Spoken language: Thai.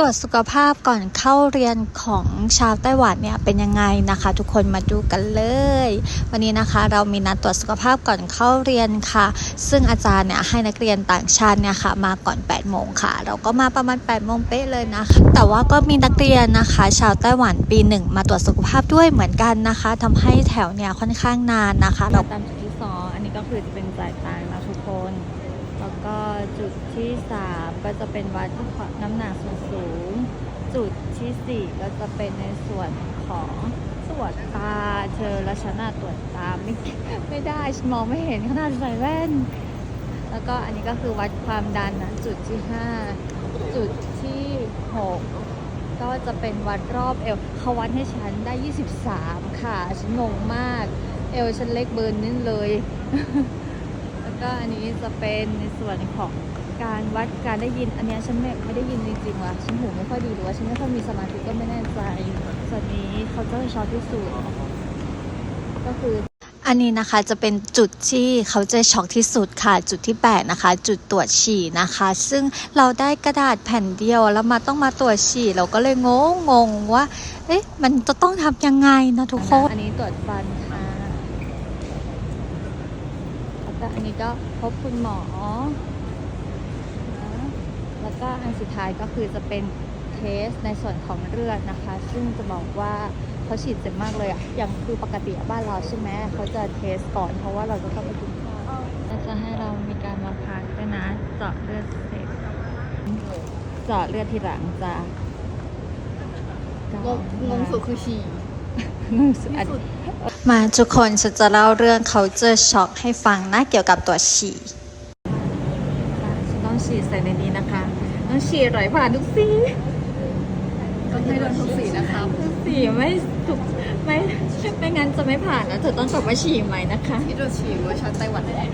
ตรวจสุขภาพก่อนเข้าเรียนของชาวไต้หวันเนี่ยเป็นยังไงนะคะ ทุกคนมาดูกันเลย วันนี้นะคะเรามีนัดตรวจสุขภาพก่อนเข้าเรียนค่ะ ซึ่งอาจารย์เนี่ยให้นักเรียนต่างชาติเนี่ยค่ะมาก่อน8โมงค่ะ เราก็มาประมาณ8โมงเป๊ะเลยนะคะ แต่ว่าก็มีนักเรียนนะคะ ชาวไต้หวันปีหนึ่งมาตรวจสุขภาพด้วยเหมือนกันนะคะทำให้แถวเนี่ยค่อนข้างนานนะคะ เราตามจุดที่สองอันนี้ก็คือจะเป็นจ่ายตังค์นะทุกคน แล้วก็จุดที่สามก็จะเป็นวัดน้ำหนักส่วนสูง จุดที่สี่ก็จะเป็นในส่วนของตรวจตาเธอและฉันน่ะตรวจตาไม่ไม่ได้ฉันมองไม่เห็นขนาดใส่แว่น แล้วก็อันนี้ก็คือวัดความดันนะจุดที่ห้าจุดที่หกก็จะเป็นวัดรอบเอวเขาวัดให้ฉันได้ 23 ค่ะ ฉันงงมาก เอวฉันเล็กเบิร์นนิดเลย ก็อันนี้จะเป็นในส่วนของการวัดการได้ยิน อันนี้ฉันไม่ไม่ได้ยินจริงๆว่ะฉันหูไม่ค่อยดีหรือว่าฉันไม่ค่อยมีสมาธิก็ไม่แน่ใจส่วนนี้เขาจะชอบที่สุดก็คืออันนี้นะคะจะเป็นจุดที่เขาจะช็อกที่สุดค่ะ จุดที่ 8 นะคะ จุดตรวจฉี่นะคะ ซึ่งเราได้กระดาษแผ่นเดียวแล้วมาต้องมาตรวจฉี่เราก็เลยงงงงว่า เอ๊ะมันจะต้องทำยังไงนะทุกคน อันนี้ตรวจฟันค่ะ แล้วก็อันนี้ก็พบคุณหมอนะแล้วก็อันสุดท้ายก็คือจะเป็นเทสในส่วนของเลือดนะคะ ซึ่งจะบอกว่าเขาฉีดเจ็บมากเลยอะอย่างคือปกติอะบ้านเราใช่ไหมเขาจะเทสก่อนเพราะว่าเราจะต้องไปกินข้าวแล้วจะให้เรามีการมาพักด้วยนะ เจาะเลือดเสร็จเจาะเลือดทีหลังจะงงงงสุดคือฉี่งงสุดอัน มาทุกคนฉันจะเล่าเรื่องเขาเจอช็อกให้ฟังนะเกี่ยวกับตัวฉี่ค่ะฉันต้องฉีดใส่ในนี้นะคะต้องฉีดไหลผ่านทุกสีต้องให้โดนทุกสีนะครับทุกสีไม่ถูกไม่ไม่งั้นจะไม่ผ่านนะเธอต้องกลับมาฉีดใหม่นะคะที่โดนฉี่เวอร์ชันไต้หวันแน่